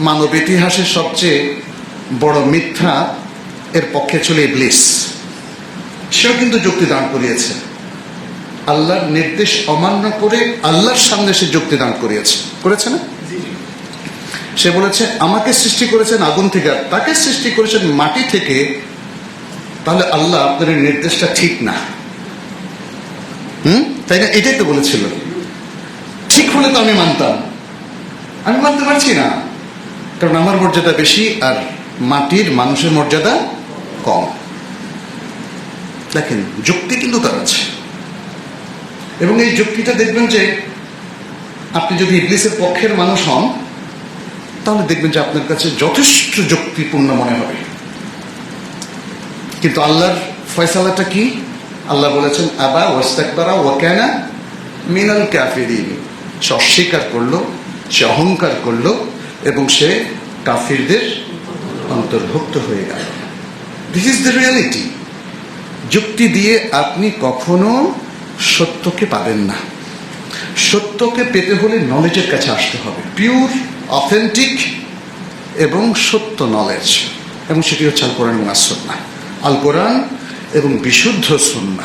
মানব ইতিহাসের সবচেয়ে বড় মিথ্যা এর পক্ষে চলে ইবলিস। সেও কিন্তু যুক্তি দান করিয়েছে। আল্লাহর নির্দেশ অমান্য করে আল্লাহর সামনে সে যুক্তি দান করিয়েছে। করেছে না? সে বলেছে আমাকে সৃষ্টি করেছেন আগুন থেকে তাকে সৃষ্টি করেছেন মাটি থেকে। তাহলে আল্লাহ আপনার নির্দেশটা ঠিক না। হুম? তাই না? এটাই তো বলেছিল। ঠিক হলে তো আমি মানতাম। আমি মানতে পারছি না। কারণ আমার মর্যাদা বেশি আর মাটির মানুষের মর্যাদা কম। দেখেন, যুক্তি কিন্তু তার আছে। এবং এই যুক্তিটা দেখবেন যে আপনি যদি ইবলিসের পক্ষের মানুষ হন, তাহলে দেখবেন যে আপনার কাছে যথেষ্ট যুক্তিপূর্ণ মনে হবে। কিন্তু আল্লাহর ফয়সালাটা কি? আল্লাহ বলেছেন, আবা ওয়াস্তাকবারা ওয়াকানা মিনাল কাফিরিন। সে অস্বীকার করল, সে অহংকার করল এবং সে কাফিরদের অন্তর্ভুক্ত হয়ে গেল। দিস ইজ দ্য রিয়ালিটি যুক্তি দিয়ে আপনি কখনো সত্যকে পাবেন না। সত্যকে পেতে হলে নলেজের কাছে আসতে হবে। পিওর অথেন্টিক এবং সত্য নলেজ এবং সেটি হচ্ছে আল কোরআন এবং আসন্না আল কোরআন এবং বিশুদ্ধ সন্না